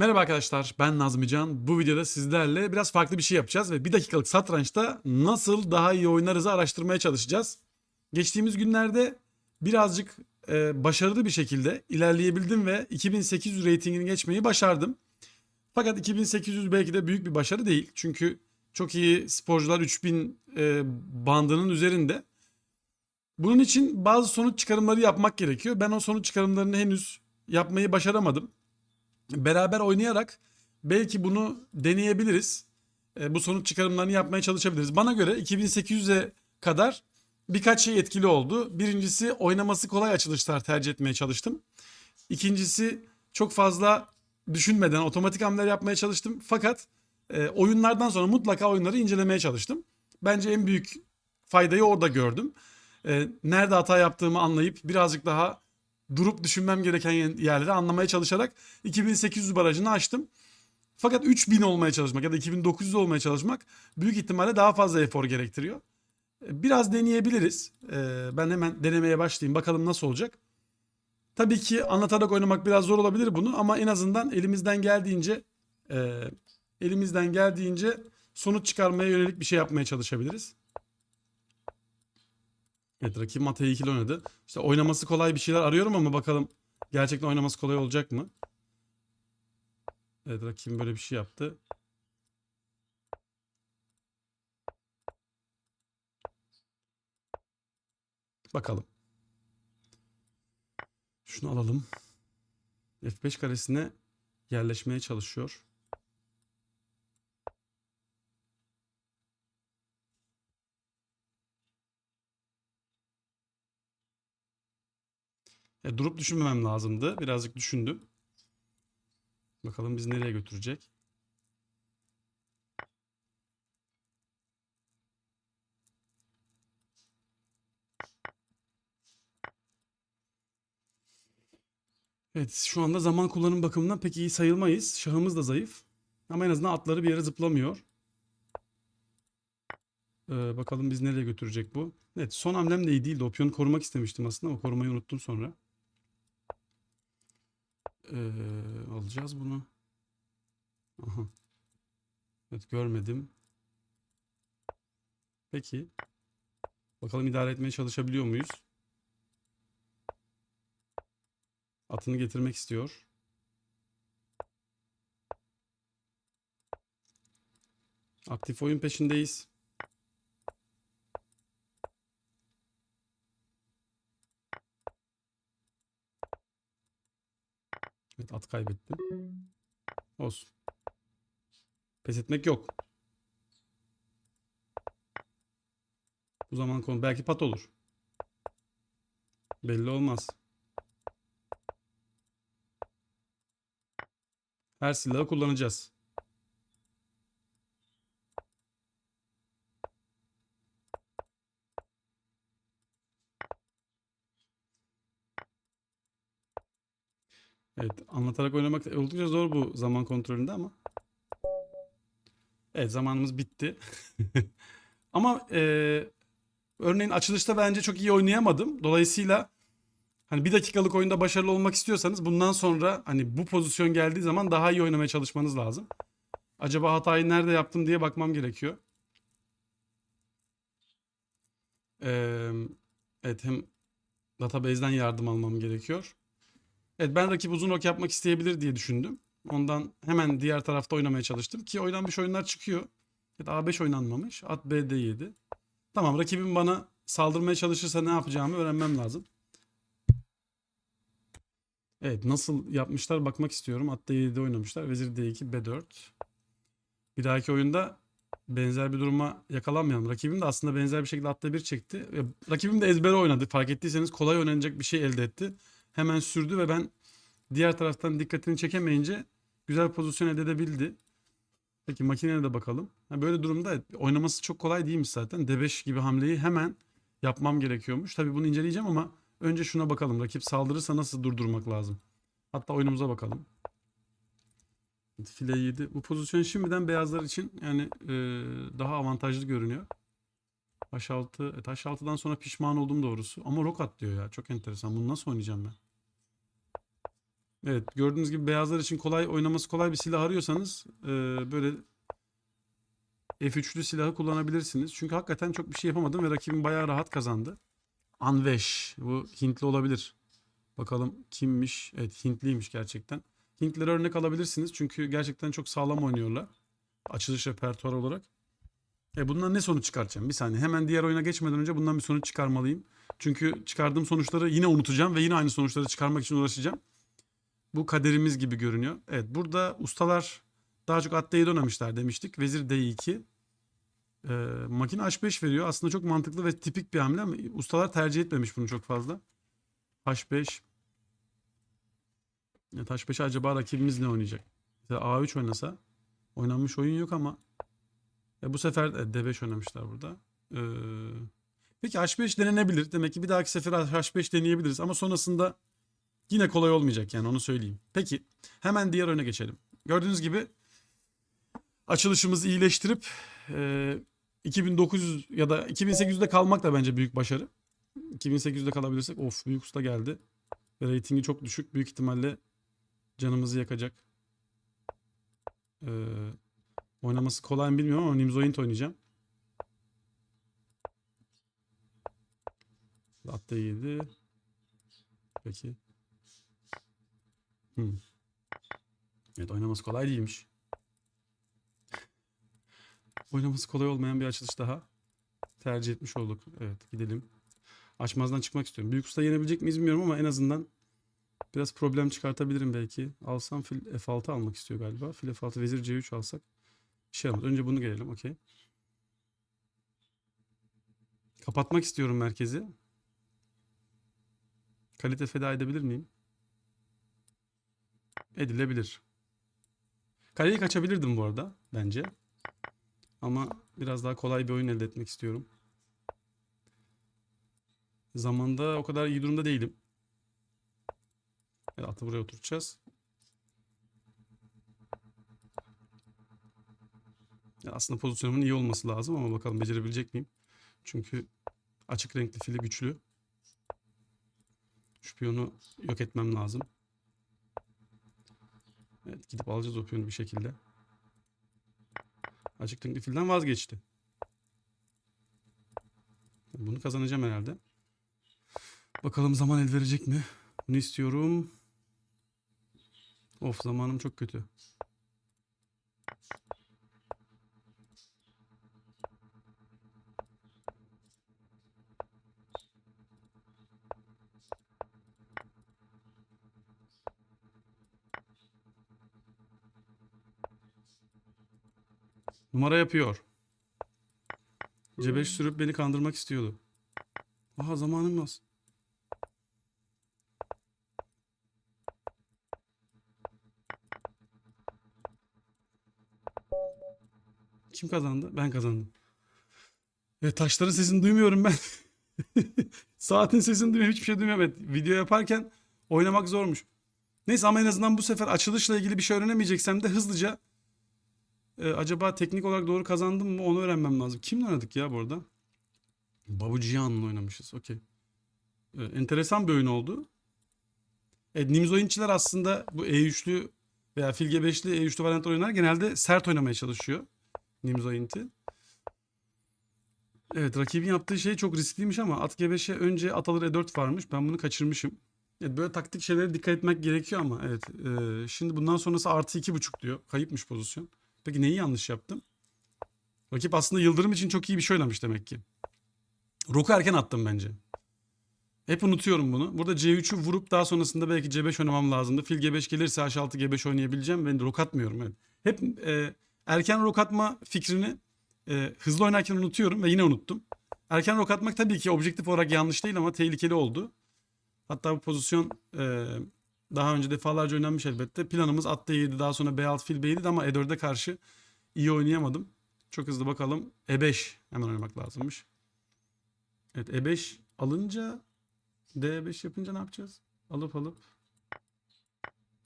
Merhaba arkadaşlar ben Nazmican. Bu videoda sizlerle biraz farklı bir şey yapacağız ve bir dakikalık satrançta nasıl daha iyi oynarızı araştırmaya çalışacağız. Geçtiğimiz günlerde birazcık e, başarılı bir şekilde ilerleyebildim ve 2800 reytingini geçmeyi başardım. Fakat 2800 belki de büyük bir başarı değil. Çünkü çok iyi sporcular 3000 e, bandının üzerinde. Bunun için bazı sonuç çıkarımları yapmak gerekiyor. Ben o sonuç çıkarımlarını henüz yapmayı başaramadım beraber oynayarak belki bunu deneyebiliriz. E, bu sonuç çıkarımlarını yapmaya çalışabiliriz. Bana göre 2800'e kadar birkaç şey etkili oldu. Birincisi oynaması kolay açılışlar tercih etmeye çalıştım. İkincisi çok fazla düşünmeden otomatik hamleler yapmaya çalıştım. Fakat e, oyunlardan sonra mutlaka oyunları incelemeye çalıştım. Bence en büyük faydayı orada gördüm. E, nerede hata yaptığımı anlayıp birazcık daha durup düşünmem gereken yerleri anlamaya çalışarak 2800 barajını aştım. Fakat 3000 olmaya çalışmak ya da 2900 olmaya çalışmak büyük ihtimalle daha fazla efor gerektiriyor. E, Biraz deneyebiliriz. E, Ben hemen denemeye başlayayım. Bakalım nasıl olacak. Tabii ki anlatarak oynamak biraz zor olabilir bunu ama en azından elimizden geldiğince e, elimizden geldiğince sonuç çıkarmaya yönelik bir şey yapmaya çalışabiliriz. Evet rakibim ata ikili oynadı. İşte oynaması kolay bir şeyler arıyorum ama bakalım gerçekten oynaması kolay olacak mı? Evet rakibim böyle bir şey yaptı. Bakalım. Şunu alalım. F5 karesine yerleşmeye çalışıyor. E, durup düşünmemem lazımdı. Birazcık düşündüm. Bakalım bizi nereye götürecek. Evet şu anda zaman kullanım bakımından pek iyi sayılmayız. Şahımız da zayıf. Ama en azından atları bir yere zıplamıyor. Ee, bakalım biz nereye götürecek bu. Evet son hamlem de iyi değildi. Opsiyonu korumak istemiştim aslında ama korumayı unuttum sonra. Ee, alacağız bunu. Aha. Evet görmedim. Peki. Bakalım idare etmeye çalışabiliyor muyuz? Atını getirmek istiyor. Aktif oyun peşindeyiz. Evet at kaybettim. Olsun. Pes etmek yok. Bu zaman konu belki pat olur. Belli olmaz. Her silahı kullanacağız. Evet, anlatarak oynamak oldukça zor bu zaman kontrolünde ama. Evet, zamanımız bitti. Ama e, örneğin açılışta bence çok iyi oynayamadım. Dolayısıyla hani bir dakikalık oyunda başarılı olmak istiyorsanız bundan sonra hani bu pozisyon geldiği zaman daha iyi oynamaya çalışmanız lazım. Acaba hatayı nerede yaptım diye bakmam gerekiyor. Ee, evet hem database'den yardım almam gerekiyor. Evet ben rakip uzun ok yapmak isteyebilir diye düşündüm. Ondan hemen diğer tarafta oynamaya çalıştım ki oynanmış oyunlar çıkıyor. Evet A5 oynanmamış. At BD7. Tamam rakibim bana saldırmaya çalışırsa ne yapacağımı öğrenmem lazım. Evet nasıl yapmışlar bakmak istiyorum. At D7'de oynamışlar. Vezir D2 B4. Bir dahaki oyunda benzer bir duruma yakalanmayalım. Rakibim de aslında benzer bir şekilde at D1 çekti. Rakibim de ezbere oynadı. Fark ettiyseniz kolay oynanacak bir şey elde etti. Hemen sürdü ve ben diğer taraftan dikkatini çekemeyince güzel pozisyon elde edebildi. Peki makineye de bakalım. Ha, böyle durumda oynaması çok kolay değilmiş zaten. D5 gibi hamleyi hemen yapmam gerekiyormuş. Tabii bunu inceleyeceğim ama önce şuna bakalım. Rakip saldırırsa nasıl durdurmak lazım. Hatta oyunumuza bakalım. File 7. Bu pozisyon şimdiden beyazlar için yani e, daha avantajlı görünüyor. H6. Evet H6'dan sonra pişman oldum doğrusu. Ama rok at diyor ya. Çok enteresan. Bunu nasıl oynayacağım ben? Evet gördüğünüz gibi beyazlar için kolay oynaması kolay bir silah arıyorsanız e, böyle F3'lü silahı kullanabilirsiniz. Çünkü hakikaten çok bir şey yapamadım ve rakibim bayağı rahat kazandı. Anvesh bu Hintli olabilir. Bakalım kimmiş? Evet Hintliymiş gerçekten. Hintlere örnek alabilirsiniz çünkü gerçekten çok sağlam oynuyorlar. Açılış repertuar olarak. E bundan ne sonuç çıkartacağım? Bir saniye. Hemen diğer oyuna geçmeden önce bundan bir sonuç çıkarmalıyım. Çünkü çıkardığım sonuçları yine unutacağım ve yine aynı sonuçları çıkarmak için uğraşacağım. Bu kaderimiz gibi görünüyor. Evet burada ustalar daha çok at D7 oynamışlar demiştik. Vezir D2. Ee, makine H5 veriyor. Aslında çok mantıklı ve tipik bir hamle ama ustalar tercih etmemiş bunu çok fazla. H5. Evet H5 acaba rakibimiz ne oynayacak? Mesela A3 oynasa oynanmış oyun yok ama e, bu sefer de D5 oynamışlar burada. Ee, peki H5 denenebilir. Demek ki bir dahaki sefer H5 deneyebiliriz ama sonrasında yine kolay olmayacak yani onu söyleyeyim. Peki hemen diğer oyuna geçelim. Gördüğünüz gibi açılışımızı iyileştirip e, 2900 ya da 2800'de kalmak da bence büyük başarı. 2800'de kalabilirsek of büyük usta geldi. Ve reytingi çok düşük. Büyük ihtimalle canımızı yakacak. Ee, oynaması kolay mı bilmiyorum ama Nimzoint oynayacağım. Latte yedi. Peki. Hmm. Evet oynaması kolay değilmiş. Oynaması kolay olmayan bir açılış daha tercih etmiş olduk. Evet gidelim. Açmazdan çıkmak istiyorum. Büyük usta yenebilecek miyiz bilmiyorum ama en azından biraz problem çıkartabilirim belki. Alsam fil F6 almak istiyor galiba. Fil F6 vezir C3 alsak. Şey olmaz. Önce bunu gelelim. Okey. Kapatmak istiyorum merkezi. Kalite feda edebilir miyim? Edilebilir. Kaleyi kaçabilirdim bu arada bence. Ama biraz daha kolay bir oyun elde etmek istiyorum. Zamanda o kadar iyi durumda değilim. Evet, atı buraya oturtacağız. Ya aslında pozisyonumun iyi olması lazım ama bakalım becerebilecek miyim? Çünkü açık renkli fili güçlü. Şu piyonu yok etmem lazım. Evet gidip alacağız o piyonu bir şekilde. Açık renkli filden vazgeçti. Bunu kazanacağım herhalde. Bakalım zaman el verecek mi? Bunu istiyorum. Of zamanım çok kötü. Numara yapıyor. C5 sürüp beni kandırmak istiyordu. Aha zamanım az. Kim kazandı? Ben kazandım. Evet taşların sesini duymuyorum ben. Saatin sesini duymuyorum. Hiçbir şey duymuyorum. Evet, video yaparken oynamak zormuş. Neyse ama en azından bu sefer açılışla ilgili bir şey öğrenemeyeceksem de hızlıca e, acaba teknik olarak doğru kazandım mı onu öğrenmem lazım. Kimle oynadık ya bu arada? Babu Cihan'la oynamışız. Okey. E, enteresan bir oyun oldu. Evet, Nimzoinçiler aslında bu E3'lü veya Fil G5'li E3'lü variantlar oynar genelde sert oynamaya çalışıyor. Nimzoint'i. Evet rakibin yaptığı şey çok riskliymiş ama at G5'e önce at alır E4 varmış. Ben bunu kaçırmışım. Evet, böyle taktik şeylere dikkat etmek gerekiyor ama evet. e, şimdi bundan sonrası artı iki buçuk diyor. Kayıpmış pozisyon. Peki neyi yanlış yaptım? Rakip aslında Yıldırım için çok iyi bir şey oynamış demek ki. Roku erken attım bence. Hep unutuyorum bunu. Burada C3'ü vurup daha sonrasında belki C5 oynamam lazımdı. Fil G5 gelirse H6 G5 oynayabileceğim. Ben rok atmıyorum. Evet. Hep e, erken rok atma fikrini e, hızlı oynarken unutuyorum ve yine unuttum. Erken rok atmak tabii ki objektif olarak yanlış değil ama tehlikeli oldu. Hatta bu pozisyon e, daha önce defalarca oynanmış elbette. Planımız at D7 daha sonra B6 fil B7 ama E4'e karşı iyi oynayamadım. Çok hızlı bakalım. E5 hemen oynamak lazımmış. Evet E5 alınca D5 yapınca ne yapacağız? Alıp alıp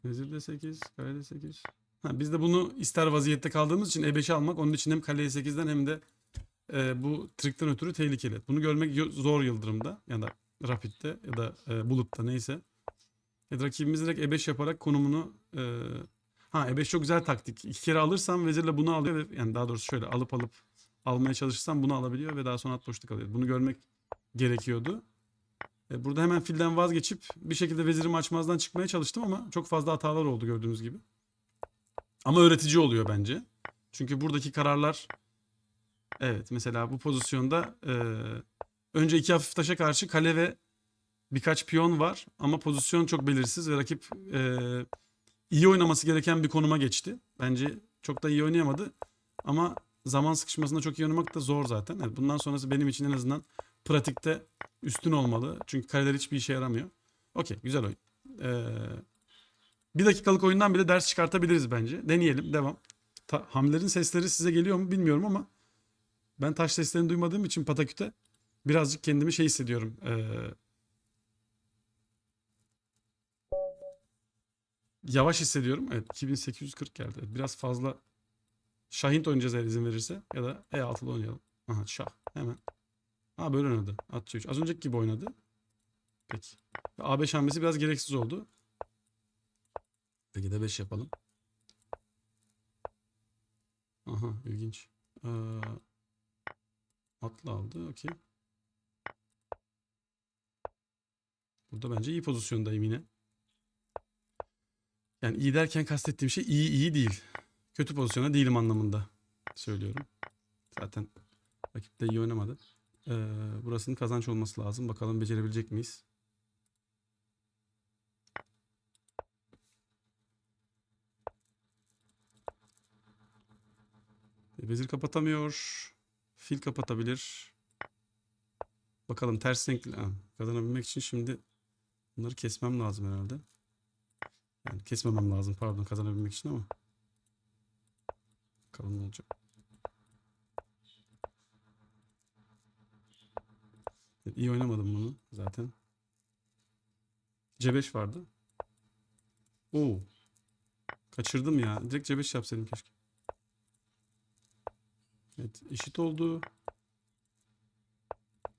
Vezir D8, kale D8. Ha, biz de bunu ister vaziyette kaldığımız için E5'i almak onun için hem kale E8'den hem de e, bu trikten ötürü tehlikeli. Bunu görmek zor Yıldırım'da ya da Rapid'de ya da e, Bulut'ta neyse. Evet, rakibimiz direkt E5 yaparak konumunu e, ha E5 çok güzel taktik. İki kere alırsam vezirle bunu alıyor ve yani daha doğrusu şöyle alıp alıp almaya çalışırsam bunu alabiliyor ve daha sonra at boşluk alıyor. Bunu görmek gerekiyordu. E, burada hemen filden vazgeçip bir şekilde vezirimi açmazdan çıkmaya çalıştım ama çok fazla hatalar oldu gördüğünüz gibi. Ama öğretici oluyor bence. Çünkü buradaki kararlar evet mesela bu pozisyonda e, önce iki hafif taşa karşı kale ve birkaç piyon var ama pozisyon çok belirsiz ve rakip e, iyi oynaması gereken bir konuma geçti. Bence çok da iyi oynayamadı ama zaman sıkışmasında çok iyi oynamak da zor zaten. Evet, bundan sonrası benim için en azından pratikte üstün olmalı. Çünkü kareler hiçbir işe yaramıyor. Okey güzel oyun. Ee, bir dakikalık oyundan bile ders çıkartabiliriz bence. Deneyelim devam. Ta- hamlerin sesleri size geliyor mu bilmiyorum ama ben taş seslerini duymadığım için pataküte birazcık kendimi şey hissediyorum. Ee, yavaş hissediyorum. Evet 2840 geldi. Evet, biraz fazla Şahint oynayacağız eğer izin verirse. Ya da E6'lı oynayalım. Aha şah. Hemen. Ha böyle oynadı. At C3. Az önceki gibi oynadı. Peki. Ve A5 hamlesi biraz gereksiz oldu. Peki de 5 yapalım. Aha ilginç. Ee, atla aldı. Okey. Burada bence iyi pozisyondayım yine. Yani iyi derken kastettiğim şey iyi iyi değil. Kötü pozisyona değilim anlamında söylüyorum. Zaten rakip de iyi oynamadı. Ee, burasının kazanç olması lazım. Bakalım becerebilecek miyiz? E, Vezir kapatamıyor. Fil kapatabilir. Bakalım ters renkli ha, kazanabilmek için şimdi bunları kesmem lazım herhalde. Yani kesmemem lazım pardon kazanabilmek için ama. Bakalım ne olacak. İyi oynamadım bunu zaten. C5 vardı. Oo. Kaçırdım ya. Direkt C5 yapsaydım keşke. Evet eşit oldu.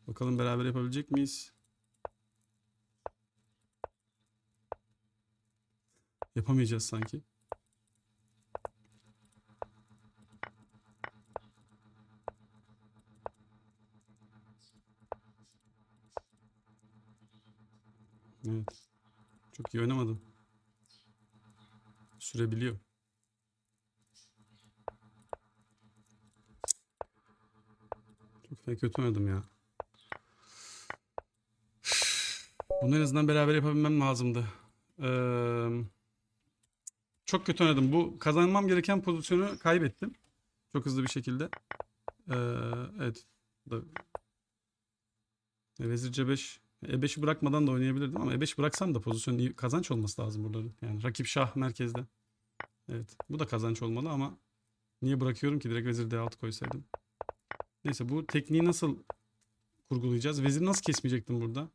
Bakalım beraber yapabilecek miyiz? Yapamayacağız sanki. Evet. Çok iyi oynamadım. Sürebiliyor. Çok da kötü oynadım ya. Bunu en azından beraber yapabilmem lazımdı. Ee, çok kötü oynadım. Bu kazanmam gereken pozisyonu kaybettim. Çok hızlı bir şekilde. Ee, evet. E, Vezir C5. E5'i bırakmadan da oynayabilirdim ama E5 bıraksam da pozisyon iyi, kazanç olması lazım burada. Yani rakip şah merkezde. Evet. Bu da kazanç olmalı ama niye bırakıyorum ki? Direkt vezir D6 koysaydım. Neyse bu tekniği nasıl kurgulayacağız? Vezir nasıl kesmeyecektim burada?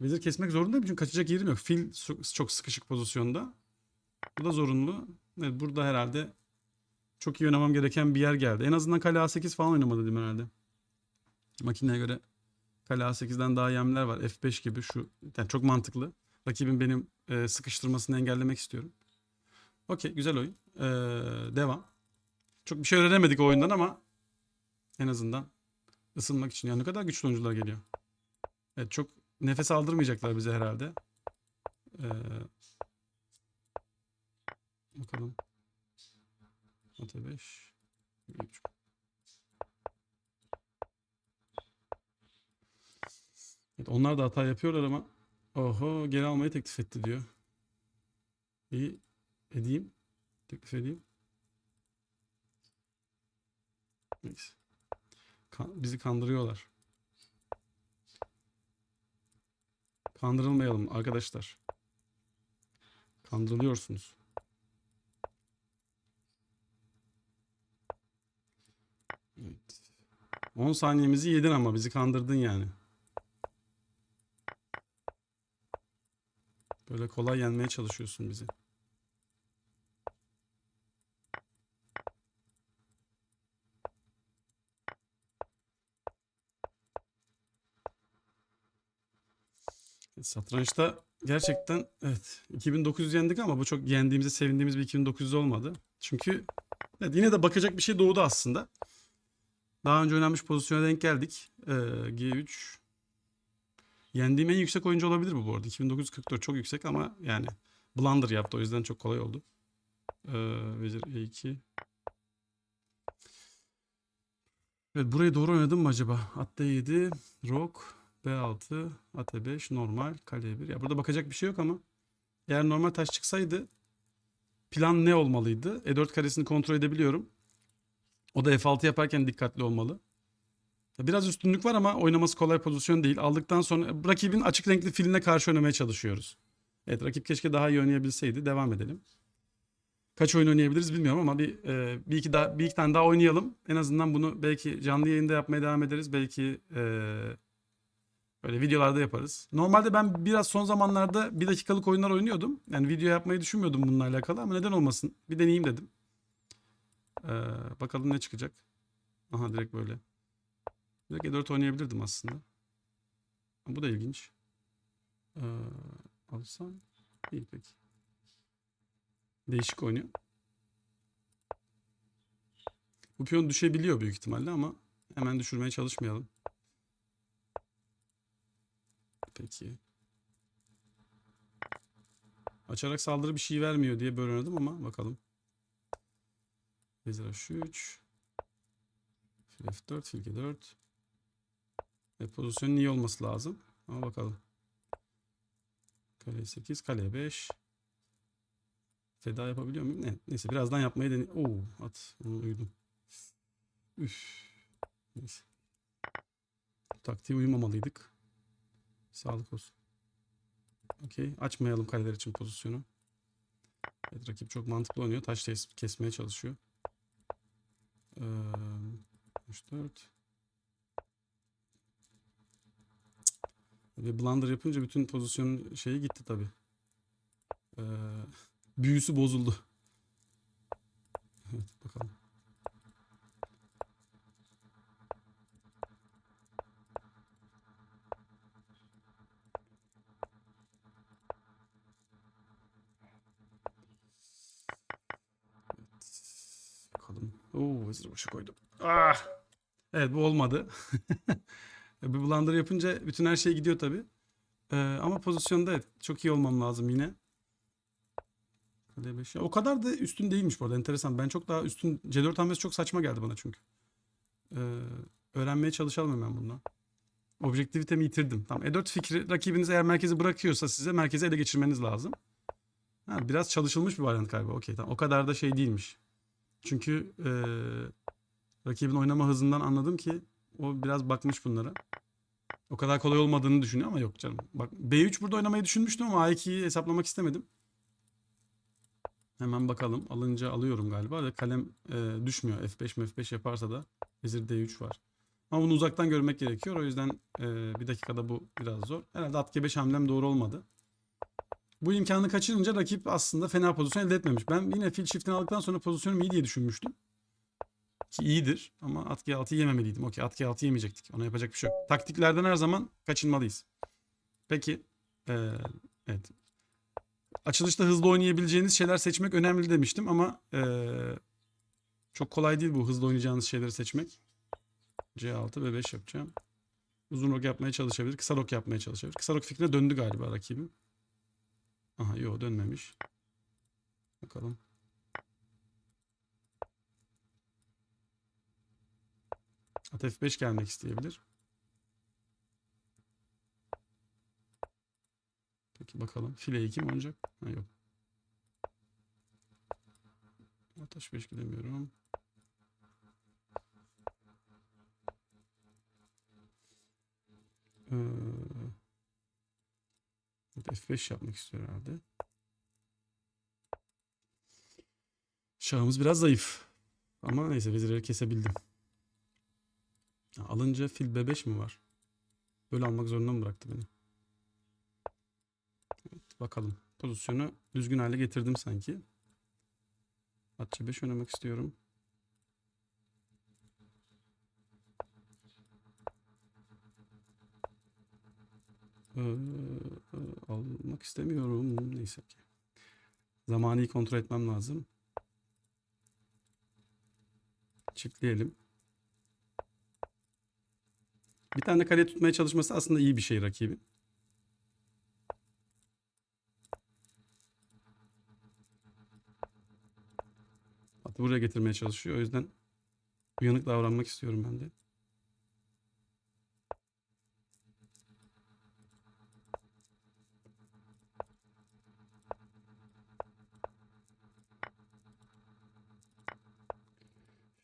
Vezir kesmek zorundayım çünkü kaçacak yerim yok. Fil çok sıkışık pozisyonda. Bu da zorunlu. Evet burada herhalde çok iyi oynamam gereken bir yer geldi. En azından kale A8 falan oynamalı dedim herhalde. Makineye göre kale A8'den daha iyi hamleler var. F5 gibi şu. Yani çok mantıklı. Rakibin benim e, sıkıştırmasını engellemek istiyorum. Okey güzel oyun. Ee, devam. Çok bir şey öğrenemedik o oyundan ama en azından ısınmak için. Yani ne kadar güçlü oyuncular geliyor. Evet çok nefes aldırmayacaklar bize herhalde. Ee, bakalım. Ata 5. Evet, onlar da hata yapıyorlar ama oho geri almayı teklif etti diyor. İyi edeyim. Teklif edeyim. Neyse. Kan- bizi kandırıyorlar. Kandırılmayalım arkadaşlar. Kandırılıyorsunuz. Evet. 10 saniyemizi yedin ama bizi kandırdın yani. Böyle kolay yenmeye çalışıyorsun bizi. Satrançta gerçekten evet 2900 yendik ama bu çok yendiğimize sevindiğimiz bir 2900 olmadı. Çünkü evet, yine de bakacak bir şey doğdu aslında. Daha önce oynanmış pozisyona denk geldik. Ee, G3 yendiğim en yüksek oyuncu olabilir bu bu arada. 2944 çok yüksek ama yani blunder yaptı o yüzden çok kolay oldu. Ee, Vezir E2 Evet burayı doğru oynadım mı acaba? At D7, Rok, B6, At E5, normal, Kale E1. Ya burada bakacak bir şey yok ama eğer normal taş çıksaydı plan ne olmalıydı? E4 karesini kontrol edebiliyorum. O da F6 yaparken dikkatli olmalı. Biraz üstünlük var ama oynaması kolay pozisyon değil. Aldıktan sonra rakibin açık renkli filine karşı oynamaya çalışıyoruz. Evet rakip keşke daha iyi oynayabilseydi. Devam edelim. Kaç oyun oynayabiliriz bilmiyorum ama bir e, bir iki daha bir iki tane daha oynayalım. En azından bunu belki canlı yayında yapmaya devam ederiz. Belki e, böyle videolarda yaparız. Normalde ben biraz son zamanlarda bir dakikalık oyunlar oynuyordum. Yani video yapmayı düşünmüyordum bununla alakalı ama neden olmasın? Bir deneyeyim dedim. E, bakalım ne çıkacak. Aha direkt böyle. Direkt E4 oynayabilirdim aslında. Bu da ilginç. E, alsam iyi peki. Değişik oynuyor. Bu piyon düşebiliyor büyük ihtimalle ama hemen düşürmeye çalışmayalım. Peki. Açarak saldırı bir şey vermiyor diye böyle oynadım ama bakalım. Vezir H3. Fil F4, fil G4. E, pozisyonun iyi olması lazım. Ama bakalım. Kale 8, kale 5. Feda yapabiliyor muyum? Ne? Neyse birazdan yapmayı dene... Oo at. Onu uyudum. Üf. Neyse. Taktiğe uyumamalıydık. Sağlık olsun. Okey. Açmayalım kaleler için pozisyonu. Evet, rakip çok mantıklı oynuyor. Taş kesmeye çalışıyor. Ee, 4 Ve blunder yapınca bütün pozisyonun şeyi gitti tabi. Ee, büyüsü bozuldu. Evet bakalım. Evet. Bakalım. Vezir başı koydum. Ah! Evet bu olmadı. bir blunder yapınca bütün her şey gidiyor tabi. Ee, ama pozisyonda evet çok iyi olmam lazım yine. Kale 5. Ya, o kadar da üstün değilmiş bu arada enteresan. Ben çok daha üstün C4 hamlesi çok saçma geldi bana çünkü. Ee, öğrenmeye çalışalım hemen bundan. Objektivitemi yitirdim. Tamam E4 fikri rakibiniz eğer merkezi bırakıyorsa size merkezi ele geçirmeniz lazım. Ha, biraz çalışılmış bir varyant galiba. Okey tamam. O kadar da şey değilmiş. Çünkü ee, rakibin oynama hızından anladım ki o biraz bakmış bunlara. O kadar kolay olmadığını düşünüyor ama yok canım. Bak B3 burada oynamayı düşünmüştüm ama A2'yi hesaplamak istemedim. Hemen bakalım. Alınca alıyorum galiba. Da kalem e, düşmüyor. F5 F5 yaparsa da vezir D3 var. Ama bunu uzaktan görmek gerekiyor. O yüzden e, bir dakikada bu biraz zor. Herhalde at G5 hamlem doğru olmadı. Bu imkanı kaçırınca rakip aslında fena pozisyon elde etmemiş. Ben yine fil shift'ini aldıktan sonra pozisyonum iyi diye düşünmüştüm. Ki iyidir ama at G6'yı yememeliydim. Okey at G6 yemeyecektik. Ona yapacak bir şey yok. Taktiklerden her zaman kaçınmalıyız. Peki. E, evet. Açılışta hızlı oynayabileceğiniz şeyler seçmek önemli demiştim ama eee, çok kolay değil bu hızlı oynayacağınız şeyleri seçmek. C6 ve 5 yapacağım. Uzun rok yapmaya çalışabilir. Kısa rok yapmaya çalışabilir. Kısa rok fikrine döndü galiba rakibim. Aha yok dönmemiş. Bakalım. At F5 gelmek isteyebilir. Peki bakalım. File 2 mi oynayacak? Ha yok. Ataş 5 gidemiyorum. Ee, F5 yapmak istiyor herhalde. Şahımız biraz zayıf. Ama neyse vezirleri kesebildim. Alınca fil B5 mi var? Böyle almak zorunda mı bıraktı beni? Evet, bakalım. Pozisyonu düzgün hale getirdim sanki. At C5 oynamak istiyorum. Ee, almak Çok istemiyorum. Neyse ki. Zamanı kontrol etmem lazım. Çiftleyelim. Bir tane kale tutmaya çalışması aslında iyi bir şey rakibin. Atı buraya getirmeye çalışıyor. O yüzden uyanık davranmak istiyorum ben de.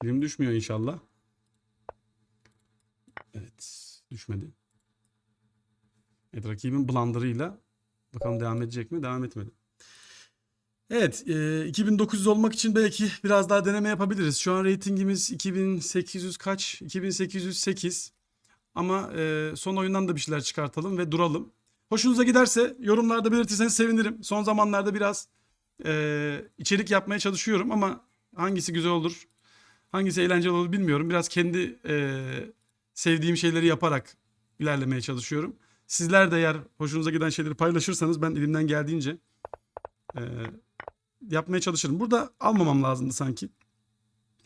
Film düşmüyor inşallah. Evet. Düşmedi. Evet rakibin blunder'ıyla bakalım devam edecek mi? Devam etmedi. Evet, e, 2900 olmak için belki biraz daha deneme yapabiliriz. Şu an reytingimiz 2800 kaç? 2808. Ama e, son oyundan da bir şeyler çıkartalım ve duralım. Hoşunuza giderse yorumlarda belirtirseniz sevinirim. Son zamanlarda biraz e, içerik yapmaya çalışıyorum ama hangisi güzel olur, hangisi eğlenceli olur bilmiyorum. Biraz kendi e, sevdiğim şeyleri yaparak ilerlemeye çalışıyorum. Sizler de eğer hoşunuza giden şeyleri paylaşırsanız ben elimden geldiğince e, yapmaya çalışırım. Burada almamam lazımdı sanki.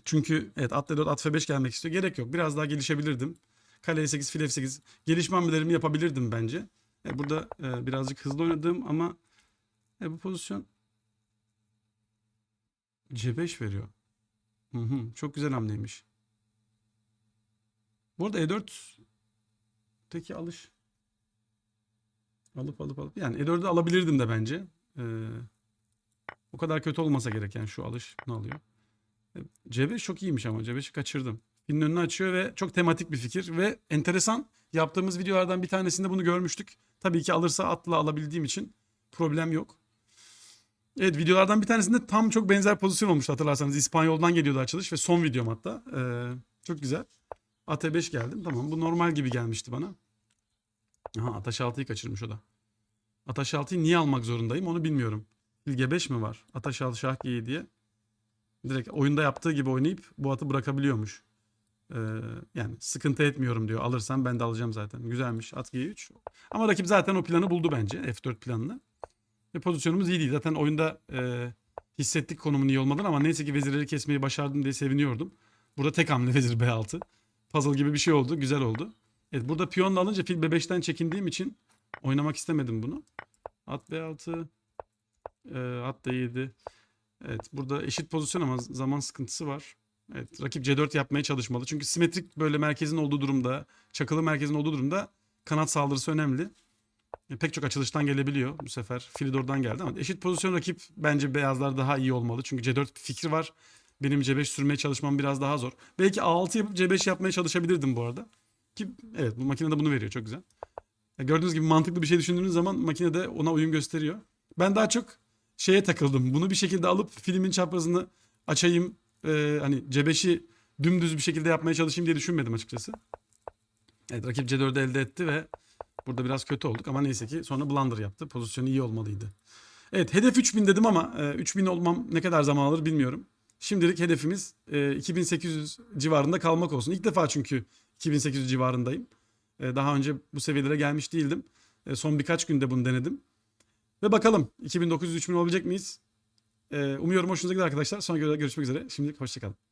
Çünkü evet at D4 at F5 gelmek istiyor. Gerek yok. Biraz daha gelişebilirdim. Kale E8 fil F8 gelişme hamlelerimi yapabilirdim bence. E, burada e, birazcık hızlı oynadım ama e, bu pozisyon C5 veriyor. Hı hı, çok güzel hamleymiş. Bu arada E4 teki alış. Alıp alıp alıp. Yani E4'ü alabilirdim de bence. Ee, o kadar kötü olmasa gereken şu alış bunu alıyor. E, C5 çok iyiymiş ama C5'i kaçırdım. Filmin önünü açıyor ve çok tematik bir fikir ve enteresan. Yaptığımız videolardan bir tanesinde bunu görmüştük. Tabii ki alırsa atla alabildiğim için problem yok. Evet videolardan bir tanesinde tam çok benzer pozisyon olmuştu hatırlarsanız. İspanyol'dan geliyordu açılış ve son videom hatta. Ee, çok güzel. AT5 geldim. Tamam bu normal gibi gelmişti bana. Aha Ataş 6'yı kaçırmış o da. Ataş 6'yı niye almak zorundayım onu bilmiyorum. Bilge 5 mi var? Ataş 6 şah G diye. Direkt oyunda yaptığı gibi oynayıp bu atı bırakabiliyormuş. Ee, yani sıkıntı etmiyorum diyor. Alırsam ben de alacağım zaten. Güzelmiş. At G3. Ama rakip zaten o planı buldu bence. F4 planını. Ve pozisyonumuz iyi değil. Zaten oyunda e, hissettik konumun iyi olmadan ama neyse ki vezirleri kesmeyi başardım diye seviniyordum. Burada tek hamle vezir B6. Puzzle gibi bir şey oldu. Güzel oldu. Evet burada piyonla alınca fil B5'ten çekindiğim için oynamak istemedim bunu. At B6. E, at D7. Evet burada eşit pozisyon ama zaman sıkıntısı var. Evet rakip C4 yapmaya çalışmalı. Çünkü simetrik böyle merkezin olduğu durumda, çakılı merkezin olduğu durumda kanat saldırısı önemli. E, pek çok açılıştan gelebiliyor bu sefer. Filidor'dan geldi ama eşit pozisyon rakip bence beyazlar daha iyi olmalı. Çünkü C4 fikri var. Benim C5 sürmeye çalışmam biraz daha zor. Belki A6 yapıp C5 yapmaya çalışabilirdim bu arada. Ki evet bu makine de bunu veriyor çok güzel. Ya gördüğünüz gibi mantıklı bir şey düşündüğünüz zaman makine de ona uyum gösteriyor. Ben daha çok şeye takıldım. Bunu bir şekilde alıp filmin çaprazını açayım. e, hani C5'i dümdüz bir şekilde yapmaya çalışayım diye düşünmedim açıkçası. Evet rakip C4'ü elde etti ve burada biraz kötü olduk ama neyse ki sonra blunder yaptı. Pozisyonu iyi olmalıydı. Evet hedef 3000 dedim ama e, 3000 olmam ne kadar zaman alır bilmiyorum. Şimdilik hedefimiz e, 2800 civarında kalmak olsun. İlk defa çünkü 2800 civarındayım. E, daha önce bu seviyelere gelmiş değildim. E, son birkaç günde bunu denedim. Ve bakalım 2900-3000 olabilecek miyiz? E, umuyorum hoşunuza gider arkadaşlar. Sonra görüşmek üzere. Şimdilik hoşçakalın.